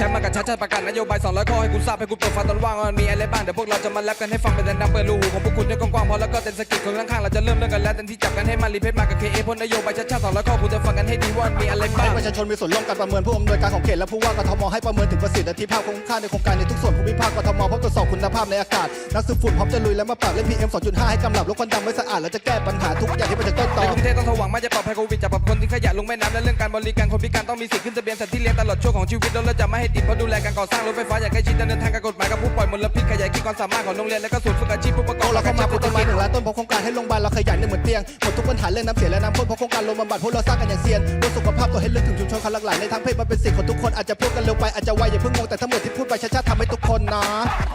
แช่มากับชัดชัดประกาศนโยบาย200ข้อให้คุณทราบให้คุณเปิดฟังตอนว่างว่ามันมีอะไรบ้างเดี๋ยวพวกเราจะมาแลปกันให้ฟังเป็นนำเปิดรูหูของพวกคุณได้กว้าง พอแล้วก็เต้นสกิดคนข้างๆเราจะเริ่มเรื่องกันแล้วเต้นที่จับกันให้มันรีเพทมากับเคเอพ่นนโยบายชัดชาติ200ข้อคุณจะฟังกันให้ดีว่ามีอะไรบ้าให้งประชาชนมีส่วนร่วมการประเมินผู้อำนวยการของเขตและผู้ว่ากทมให้ประเมินถึงประสิทธิภาพของค่าในโครงการในทุกส่วนภูมิภาคกทมพร้อมตรวจสอบคุณภาพในอากาศนักสืบฝุ่นพร้อมจะลุยและมาปราบเรื่อง PM 2.5 ให้กำลับลดควันดำไว้สะอาดและจะแก้ปัญหาทุกอย่างที่มาจากต้นตในกรุงเทพต้องสว่างไม่จะปลอดภัยโควิดจะปรับคนทิ้งขยะลงแม่น้ำและเรื่องการบริการคนพิการต้องมีสิทธิ์ขึ้นทะเบียนสัตว์ที่เลี้ยงตลอดช่วงของชีวิตแล้วเราจะไม่ให้ติดเพราะดูแลการก่อสร้างรถไฟฟ้าอย่างใกล้ชิดดำเนินทางการกฎหมายกับผู้ปล่อยมลพิษขยายขีดความสามารถของโรงเรียนและก็ศูนย์ฝึกอาชีพผู้ประกอบเรเข้ามาปปลูกต้นไม้หนึ่งล้านต้นเพราะโครงการให้โรงพยาบาลเราขยันเนี่ยเหมือนเตียงหมดทุกปัญหาเรื่องน้ำเสียและน้ำพ่นเพราะโครงการลงบำบัดพวกเราสร้างกันอย่างเซียนเรื่องสุขภาพตัวให้ลึกถึงชุมชนคันหลักๆในทางเพศมันเป็นสิ่งของทุกคนอาจจะพูดกันเร็วไปอาจจะไวอย่าเพิ่งงงแต่ทั้งหมดที่พูดไปชัดๆทำให้ทุกคนนะ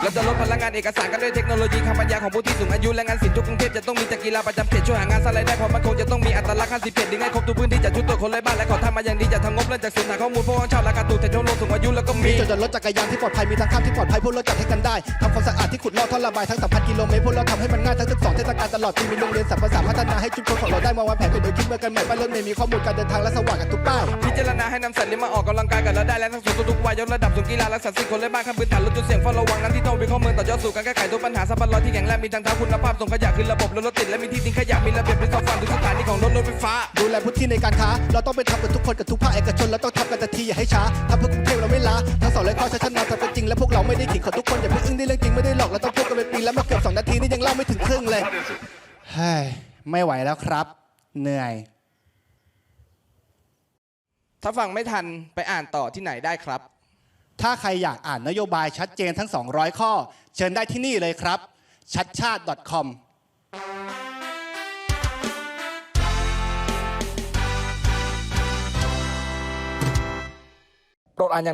เราจะลดพลังงานเอกสารกันด้วยเทคโนโลยีคำปัญญาของผู้ที่สูงอายุและงานศิลป์ทุกกรุงเทพจะต้องมีจักรีฬาประจำเขตช่วยหางานสไลด์ได้เพราะมันคงจะต้องมีอัตลักษณ์ห้าสิบเพจดึงให้ครบทุกพื้นที่จัดชุดตรวจคนไร้บ้านและขอทำมาอย่างดีจัดทางงบเริ่มจากศูนย์หาข้อมูลพวกห้องเช่าราคาถูกแต่ชมรมสูงอายุแล้วก็มีมีจุดจอดรถจักรยานที่ปลอดภัยมีทางข้ามที่ปลอดภัยพวกเราจัดให้กันได้ทำความสะอาดที่ขุดลอกท่อระบายทั้งสัมพันธ์กิโลเมตรพวกเราทำให้มันง่ายทั้ง12 เทศกาลตลอดปีมีโรงเรียนสรรพสาพัฒนาให้ชุมชนของเราได้มาวางแผนเป็นโดยคิดเมื่อกันใหม่ป้ายรถเมล์มีข้อมูลการเดินทางและสว่างกันทุกป้ายพิจารณาให้นำสัตว์เลี้ยงมาออกกำลังกายกันแล้วได้และทั้งสูงทุกวัยยกระดับสู่กีฬารักษาสิทธิคนไร้บ้านขั้นพื้นฐานลดจุดเสี่ยงเฝ้าระวังน้ำที่ท่วมเป็นข้อเมืองต่อยอดสู่การแก้ไขทุกปัญหาสัพพะลอยที่แข็งแรงมีทางเท้าคุณภาพส่งขยะคือระบบรถรถติดและมีที่ทิ้งขยะมีระเบียบเป็นสองฝั่งทุกสถานีของรถรถไฟฟ้า ดูแลพื้นที่ในการค้า เราต้องไปทำกับทุกคนกับทุกภาคเอกชนเราต้องทำกันทันทีอย่าให้ช้าทำเพื่อกรุงเทพเราไม่ล้าทั้งสองเลยข้อชัดๆมาแต่เป็นจริงและพวกเราไม่ได้ขิงขอทุก ไม่ถึงครึ่งเลยเฮ้ยไม่ไหวแล้วครับ เหนื่อย ถ้าฟังไม่ทันไปอ่านต่อที่ไหนได้ครับ ถ้าใครอยากอ่านนโยบายชัดเจนทั้ง 200 ข้อ เชิญได้ที่นี่เลยครับ ชัดชาติ .com โปรดอ่านอย่างน้อย